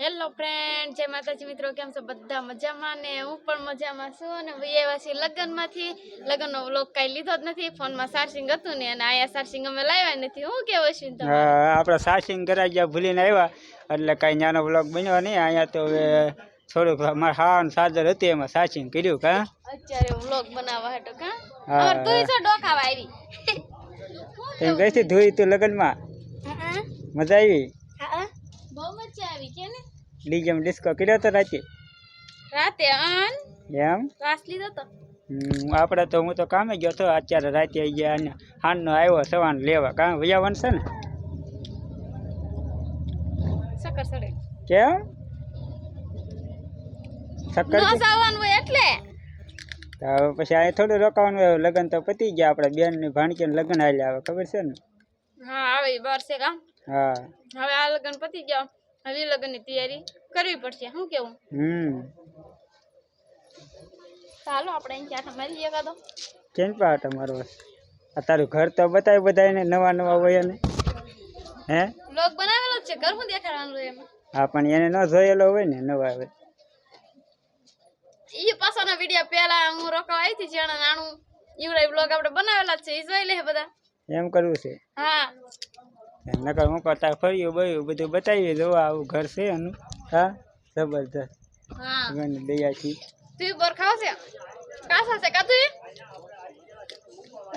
Hello friend જય માતાજી મિત્રો કેમ છો? બધા મજામાં ને હું પણ મજામાં છું અને એવા છીએ લગ્નમાંથી. લગ્નનો વ્લોગ કાંઈ લીધો જ નથી. ફોનમાં સાર્સિંગ હતું ને અને આયા સારસિંગ અમે લાવ્યા નથી. હું કેવો છું તમે? આપણે સારસિંગ કરાવી ગયા ભૂલીને આવ્યા. એટલે કાંઈ નાનો વ્લોગ બન્યો નહીં. અહીંયા તો હવે થોડુંક અમારે હાન સાજર હતી એમાં સારસિંગ કર્યું કા અત્યારે વ્લોગ બનાવવા હતો કા અમાર તું છો ડોકાવા આવી. એમ ગઈ હતી ધોઈ તું લગ્નમાં? મજા આવી? બહુ મજા આવી. કે ને ડીજેમ ડિસ્કો કર્યો તો રાતે. રાતે અન? એમ? ક્લાસ લીધો તો? આપણે તો હું તો કામે ગયો તો અત્યારે રાતે આવી ગયા અને હાનનો આવ્યો સવાન લેવા. કામ વૈયાવન છે ને? સકર સડે. કેમ? સકર સવાન હોય એટલે. તો હવે પછી અહીં થોડું રોકાવાનું હોય લગ્ન તો પતી ગયા. આપણે બેનની ભાણકી લગ્ન હાલ્યા આવે ખબર છે ને? હા આવે બાર છે કામ હા. હવે આ લગ્ન પતી ગયા. હવે લગ્નની તૈયારી કરવી પડશે. શું કેવું? હમ. ચાલો આપણે અહીં ક્યાં મારી એકાદો કેમ પા તમારો? આ તારું ઘર તો બતાવી બધાને નવા નવા હોય ને હે? લોક બનાવેલો છે ઘર હું દેખાડવાનું એમ. હા પણ એને ન જોયેલો હોય ને નવા હોય. ઈ પાછળના વિડિયા પહેલા હું રોકાવા આવી હતી જેણે નાનું ઈવડે બ્લોગ આપણે બનાવેલા છે ઈ જોઈ લે બધા. એમ કરવું છે? હા. નકર હું કરતા ફર્યું બયું બધું બતાવી જો આવું ઘર છે એનું. હા જબરદસ્ત હા. ભગવાનની દયાથી. તું બોર ખાવ છે? કાસા છે કા તું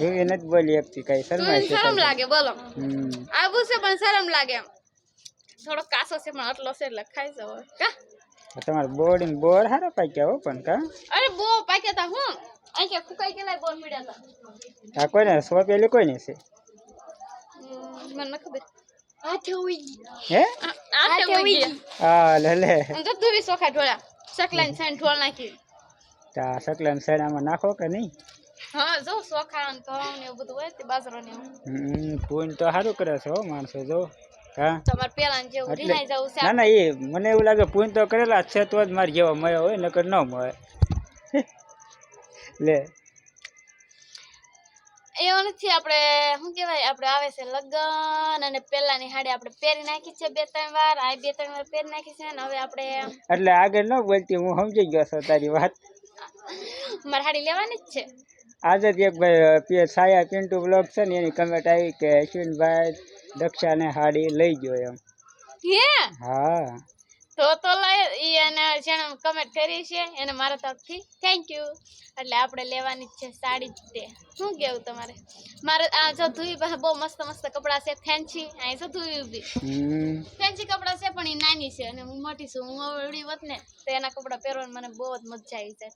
એવી નથી બોલી આપતી કઈ શરમાય છે શરમ લાગે બોલો. આવું છે પણ શરમ લાગે એમ. થોડો કાસો છે પણ આટલો છે એટલે ખાઈ જવો કા? તમારે બોર્ડ ને બોર હારો પાક્યા હો પણ કા? અરે બો પાક્યા તા હું? અહીંયા ફૂકાઈ ગયેલા બોર પીડ્યા તા. આ કોઈને સોંપેલી કોઈને છે? હમ, મને ખબર હાથે ઉઈ હે આ- હાથે ઉઈ હા લે લે તો તું બી સોખા ઢોળ્યા સકલાઈને સાઈન ઢોળ નાખી તા સકલાને સડામાં નાખો કે નહીં હા જો સોખા ઘઉં ને બધું હોય તે બાજરો ને હમ પૂન તો સારું કરે છે હો માણસો જો હા તમારે પેલા જેવું એટલે- જવું છે ના ના એ મને એવું લાગે પૂન તો કરેલા છે તો જ મારે જેવા મળ્યો હોય નકર ન મળે લે એવું નથી આપણે શું કહેવાય આપણે આવે છે લગ્ન અને પેલાની હાડી આપણે પહેરી નાખી છે બે ત્રણ વાર આ બે ત્રણ વાર પહેરી નાખી છે ને હવે આપણે એટલે આગળ ન બોલતી હું સમજી ગયો છું તારી વાત. મારે હાડી લેવાની જ છે. આજે જ એક ભાઈ સાયા પિન્ટુ બ્લોગ છે ને એની કમેન્ટ આવી કે અશ્વિનભાઈ દક્ષાને હાડી લઈ ગયો એમ. હા. તો તો લઈ એને જેણે કમેન્ટ કરી છે એને મારા તરફથી થેન્ક યુ એટલે આપણે લેવાની જ છે સાડી જ તે. શું કેવું તમારે? મારે આ જો ધુઈ પાસે બહુ મસ્ત મસ્ત કપડાં છે ફેન્સી અહીં છે ધુઈ ઊભી. ફેન્સી કપડાં છે પણ એ નાની છે અને હું મોટી છું. હું અવળી વત ને તો એના કપડાં પહેરવાની મને બહુ જ મજા આવી જાય.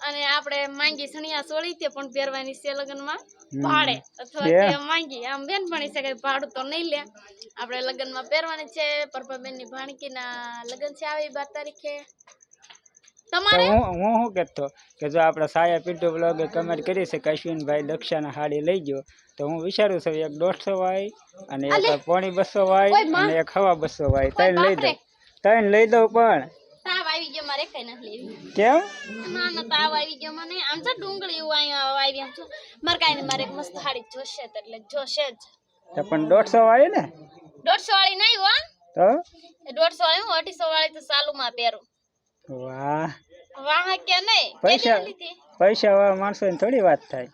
અને આપણે માંગી સણિયા સોળી તે પણ પહેરવાની છે લગ્નમાં. ભાડે અથવા માંગી. આમ બેન ભણી શકે ભાડું તો નહીં લે. આપણે લગ્નમાં પહેરવાની છે. પરભાબેનની ભાણકીના લગ્ન છે આવી બાર તારીખે. તમારે? હું હું શું કહેતો? કે જો આપણે સાયા પીટુ બ્લોગે કમેન્ટ કરી છે અશ્વિનભાઈ દક્ષાના હાડી લઈ ગયો. તો હું વિચારું છું એક દોઢસો વાય અને એક પોણી બસો વાય અને એક હવા બસો વાય. ત્રણ લઈ દઉં. ત્રણ લઈ દઉં પણ કઈ નથી લેવી. કેમ? ના ના તાવ આવી ગયો મને આમ તો ડુંગળી એવું અહીંયા આવી આમ છું મારે કાંઈ નહીં મારે એક મસ્ત હાડી જોશે જ એટલે જોશે જ. તો પણ દોઢસો વાય ને? દોઢસો વાળી નહીં હો. તો? દોઢસો વાળી હું અઢીસો વાળી તો સાલુમાં પહેરું. વાહ. વાહ કે નહીં પૈસા પૈસા વાળા માણસોની થોડી વાત થાય.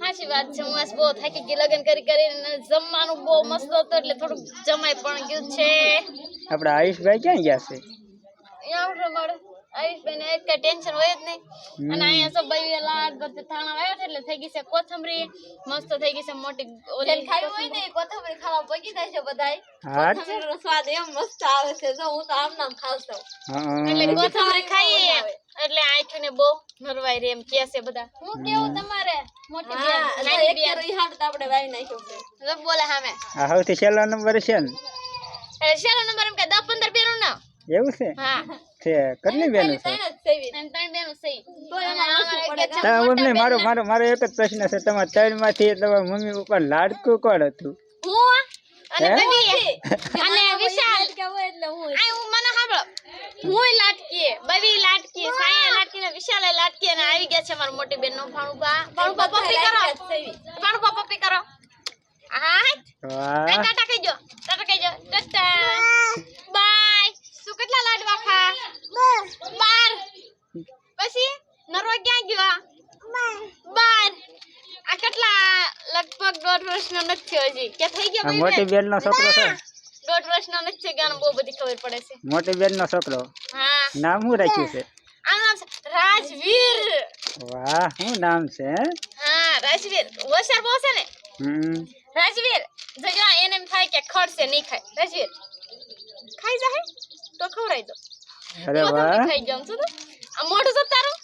સાચી વાત છે હું આજ બહુ થાકી ગઈ લગ્ન કરી કરીને જમવાનું બહુ મસ્ત હતું એટલે થોડુંક જમાય પણ ગયું છે. આપણે આયુષભાઈ ક્યાં ગયા છે? અહીંયા આવડે મળે આયુષભાઈ ને કઈ ટેન્શન હોય જ નહીં અને અહીંયા સબ ભાઈ લાડ બધે થાણા આવ્યા છે એટલે થઈ ગઈ છે કોથમરી મસ્ત થઈ ગઈ છે મોટી ઓલી ખાવી હોય ને કોથમરી ખાવા પગી જાય છે બધાય હા. કોથમરીનો સ્વાદ એમ મસ્ત આવે છે જો હું તો આમ નામ ખાવ છું એટલે કોથમરી ખાઈએ। એટલે આંખને બહુ નરવાઈ રે એમ કે છે બધા. હું કેવું તમારે? મોટી બેન નાની બેન આપણે વાવી નાખ્યું છે. બોલે સામે આ સૌથી છેલ્લો નંબર છે ને? છેલ્લો નંબર એમ કે દસ પંદર બેનું ના. એવું છે? છે કેટલી બેનો છે મમ્મી મારો મારો મારો એક જ પ્રશ્ન છે. તમારા ત્રણમાંથી તમારા મમ્મી ઉપર લાડકું કોણ હતું? હું? અને હે? બબી અને વિશાલ. આ હું મને સાંભળો. હું લાટકી બબી લાટકી સાયા લાટકી ને વિશાલે લાટકી અને આવી ગયા છે મારી મોટી બેન નો પપ્પી કરો. ભાણુબા પપ્પી કરો. હા વાહ. ટાટા કહી જો ટાટા કહી જો ટાટા. બાર. પછી નરવા ક્યાં ગયા બાર. આ કેટલા લગભગ દોઢ વર્ષનો નથી હજી? કે થઈ ગયો મોટી બેન નો છોકરો છે. દોઢ વર્ષનો નથી ગાન બહુ બધી ખબર પડે છે. મોટી બેન નો છોકરો. હા. નામ શું રાખ્યું છે? આ નામ છે રાજવીર. વાહ શું નામ છે હા? રાજવીર. ઓછા બહુ છે ને? હમ. રાજવીર જગ્યા એને એમ થાય કે ખડશે નહીં ખાય. રાજવીર ખાઈ જાય તો ખવડાવી દો. અરે વાહ ખાઈ જાઉં છું આ મોઢું તો તારું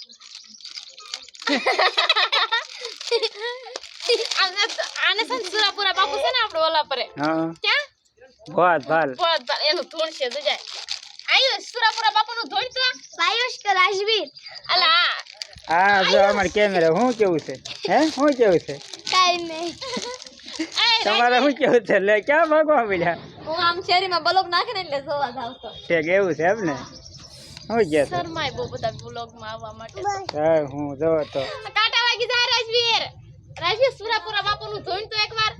આને તો- આને છે ને સુરાપુરા બાપુ છે ને આપણે ઓલા પરે હા ક્યાં ભાત ભાલ બળદ બાળ એનું ધૂણ છે તો જાય આયુષ સુરાપુરા બાપુનું ધૂણ તો આયુષ કે રાજવીર અલા આ જો અમાર કેમેરા હું કેવું છે હે હું કેવું છે કાઈ નહીં તમારે શું કેવું છે લે ક્યાં ભાગવા મળ્યા હું આમ શેરીમાં બલોક નાખીને એટલે જોવા જાવ તો તે કેવું છે એમ ને શું કે છે શરમાય બહુ બધા બ્લોગમાં આવવા માટે હા હું જોવો તો. કાંટા વાગી જાય રાજવીર. રાજવીર સુરાપુરા બાપુનું ધૂણ તો એકવાર.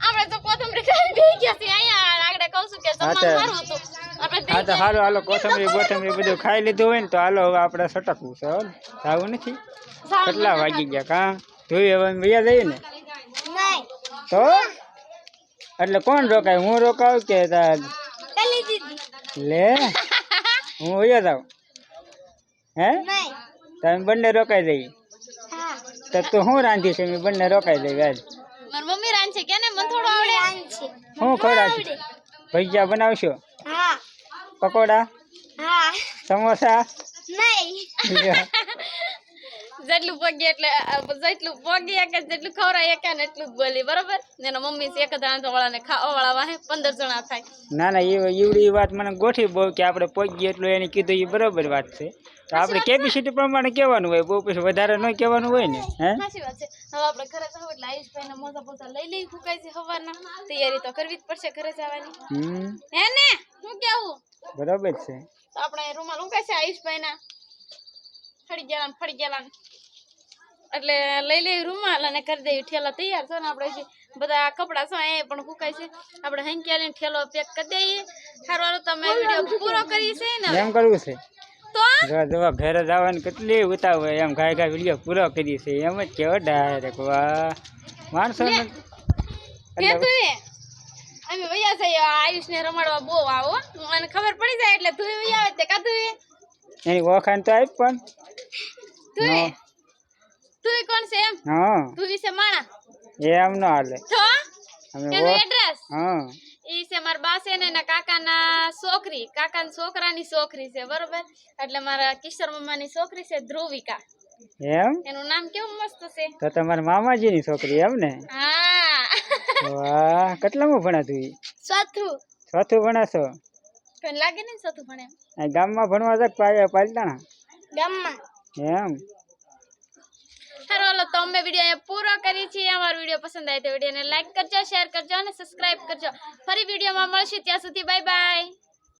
આપણે તો કોથમરી ખાઈને બેહી ગયા છીએ. અહીંયા આગળ કહું છું કે હા જમવાનું તે- સારું હતું. આપણે હા તો હાલો હાલો કોથમરી બોથમરી બધું ખાઈ લીધું હોય ને તો હાલો હવે આપણે સટકવું છે હો આવું નથી? કેટલા વાગી ગયા કાં? જોઈ હવે અમે વયા જઈએ ને? નહીં. તો? એટલે કોણ રોકાય? હું રોકાવ કે તાર પેલી દીદી લે હું વયા જાઉં. હે? તમે બંને રોકાઈ દઈએ. તો તું શું રાંધી છે અમે બંને રોકાઈ દઈએ આજ મારી મમ્મી રાંધ કે ને મને થોડું આવડે. હું ખવડાવશું? ભજીયા બનાવશો? હા. પકોડા? હા. સમોસા? નહીં. જેટલું પગી એટલે જેટલું પગી કે જેટલું ખવડાય કે ને એટલું જ બોલી બરોબર? એના મમ્મી છે એક જ રાંધવાળાને ખાવાવાળા વાહે પંદર જણા થાય. ના ના એ એવડી વાત મને ગોઠવી બહુ કે આપણે પહોંચીએ એટલું એને કીધું એ બરોબર વાત છે. તો આપણે કેપેસિટી પ્રમાણે કહેવાનું હોય બહુ પછી વધારે ન કહેવાનું હોય ને હે? સાચી વાત છે. હવે આપણે ઘરે જાવ એટલે આયુષભાઈ મોજા પોતા લઈ લઈ ફૂકાય છે હવાના તૈયારી તો કરવી જ પડશે ઘરે જવાની. હે ને? શું કેવું? બરોબર છે. તો આપણે રૂમાલ ઉકાય છે આયુષભાઈ ના ફળી ગયા ફળી ગયેલા એટલે લઈ લઈ રૂમાલ અને કરી દઈએ. ઠેલા તૈયાર છે ને આપણે બધા કપડાં છે એ પણ કુકાય છે. આપણે હંક્યાલીને ઠેલો પેક કરી દઈએ. સારું હાલો તમે વીડિયો પૂરો કરી છે ને? એમ કરવું છે? તો? જો જો ઘરે જવાની કેટલી ઉતાવ હોય. એમ ગાય ગાય વીડિયો પૂરો કરી છે. એમ જ કેવો ડાયરેક્ટ વાહ. માણસો અમે વૈયા આયુષ ને રમાડવા બહુ આવો. મને ખબર પડી જાય એટલે તું વૈયા આવે તે. કા એની ઓળખાણ તો આપી પણ. તું. તું કોણ છે એમ? હા. તું વિશે માણા. એમ ન હાલે. તો? એનું એડ્રેસ હા. ઈ છે મારા બા છે ને એના કાકાના છોકરી. કાકાના છોકરાની છોકરી છે બરોબર? એટલે મારા કિશોર મમ્માની છોકરી છે ધ્રુવિકા. એમ? એનું નામ કેવું મસ્ત છે? તો તમારા મામાજીની છોકરી એમ ને? હા. વાહ કેટલામાં ભણા તું? ચોથું. ચોથું ભણાશો? કઈ લાગે ને ચોથું ભણે ગામમાં ગામમાં ભણવા જાક પાલતાણા? ગામમાં. એમ? હારો લો તો અમે વીડિયો અહીંયા પૂરો કરી છીએ. અમારો વીડિયો પસંદ આવે તો વિડીયોને લાઈક કરજો શેર કરજો અને સબસ્ક્રાઇબ કરજો. ફરી વિડીયોમાં મળશું. ત્યાં સુધી બાય બાય